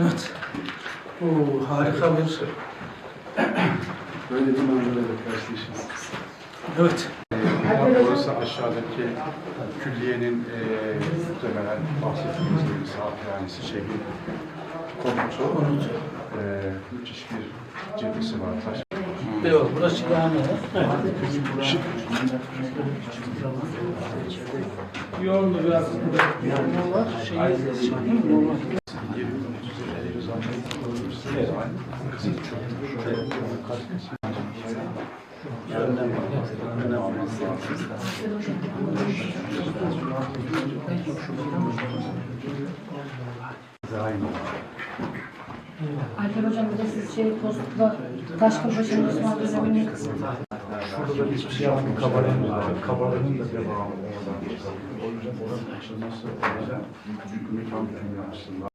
Evet. Oo, harika bir... Böyle bir manzarayla karşılaşırız. Evet. Burası aşağıdaki külliyenin eee muhtemelen bahsettiğimiz gibi saathanesi şehrin konutu. Konut. Eee müthiş bir cephesi var. Taş. Yok, burası cami. Evet. Yoğunlu biraz yoğunluğu var. Alper Hocam bir de siz şey postla Taşkın Başı'nın Osman dönemini Şurada da bir şey yaptım. Kabarenin var. Kabarenin de devamı. O yüzden oranın açılması o yüzden dünyasında. Malzemelere sahip.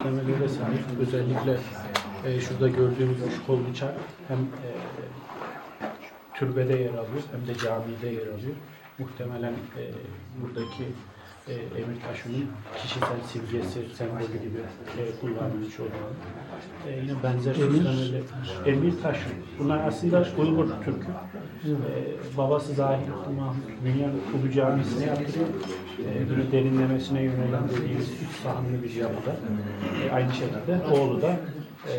Özellikle e, şurada gördüğümüz üç kollu çark hem e, türbede yer alıyor hem de camide yer alıyor. Muhtemelen e, buradaki e, Emir Taşı'nın kişisel simgesi, sembolü gibi e, kullanılmış olan e, yine benzer süslemeler. Emir Taşı. Bunlar aslında Uygur Türk'ü. E, babası Zahir Mahmut Bünyan Ulu Camisi'ne yaptırıyor. E, bunu derinlemesine yönelen dediğimiz üç sahanlı bir yapıda. E, aynı şekilde oğlu da e,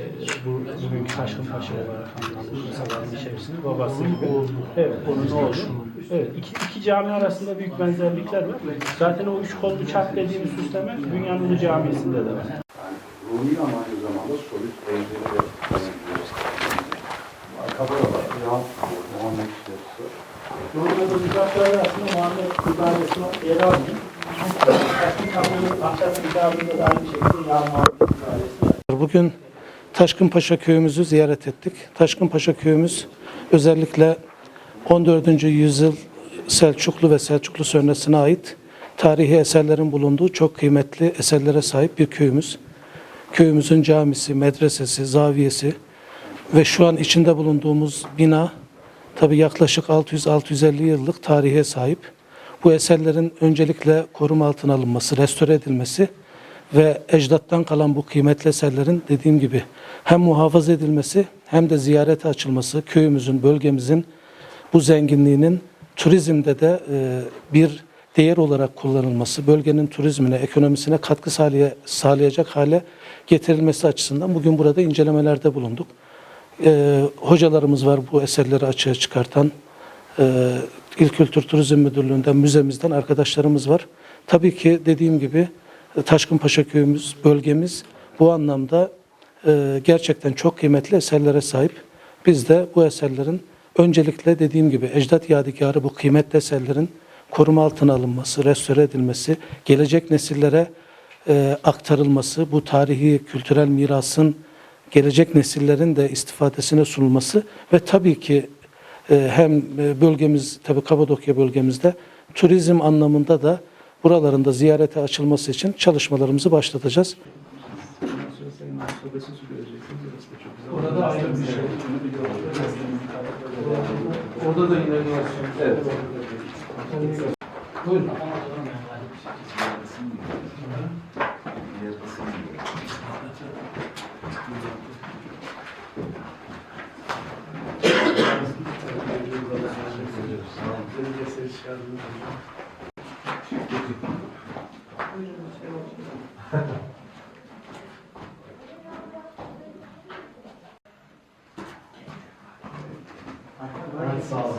bu bugünkü Taşkın Paşa olarak anılan insanların içerisinde babası gibi. Evet, onun oğlu. Evet, iki, iki cami arasında büyük benzerlikler var. Zaten o üç kollu çark dediğimiz süsleme Dünyanın Ulu Camisi'nde de var. Rumi ama aynı zamanda eğitim ve benziyoruz. Arkada da var. Yan Muhammed Şerif'i. Burada müzakere aslında Muhammed ibaresine yer almıyor. Taşkın Paşa'nın ahşap kitabında da aynı şekilde Ya Muhammed ibaresi var. Bugün Taşkınpaşa köyümüzü ziyaret ettik. Taşkınpaşa köyümüz özellikle 14. yüzyıl Selçuklu ve Selçuklu sonrasına ait tarihi eserlerin bulunduğu çok kıymetli eserlere sahip bir köyümüz. Köyümüzün camisi, medresesi, zaviyesi ve şu an içinde bulunduğumuz bina tabi yaklaşık 600-650 yıllık tarihe sahip. Bu eserlerin öncelikle koruma altına alınması, restore edilmesi ve ecdattan kalan bu kıymetli eserlerin dediğim gibi hem muhafaza edilmesi hem de ziyarete açılması, köyümüzün, bölgemizin bu zenginliğinin turizmde de e, bir değer olarak kullanılması, bölgenin turizmine, ekonomisine katkı sağlaya- sağlayacak hale getirilmesi açısından bugün burada incelemelerde bulunduk. E, hocalarımız var bu eserleri açığa çıkartan. E, İl Kültür Turizm Müdürlüğü'nden, müzemizden arkadaşlarımız var. Tabii ki dediğim gibi Taşkınpaşa köyümüz, bölgemiz bu anlamda e, gerçekten çok kıymetli eserlere sahip. Biz de bu eserlerin öncelikle dediğim gibi ecdat yadigarı bu kıymetli eserlerin koruma altına alınması, restore edilmesi, gelecek nesillere e, aktarılması, bu tarihi kültürel mirasın gelecek nesillerin de istifadesine sunulması ve tabii ki e, hem bölgemiz, tabii Kapadokya bölgemizde turizm anlamında da buralarında ziyarete açılması için çalışmalarımızı başlatacağız. Orada ayrı bir. Orada da yine. Buyurun. Sağ olun.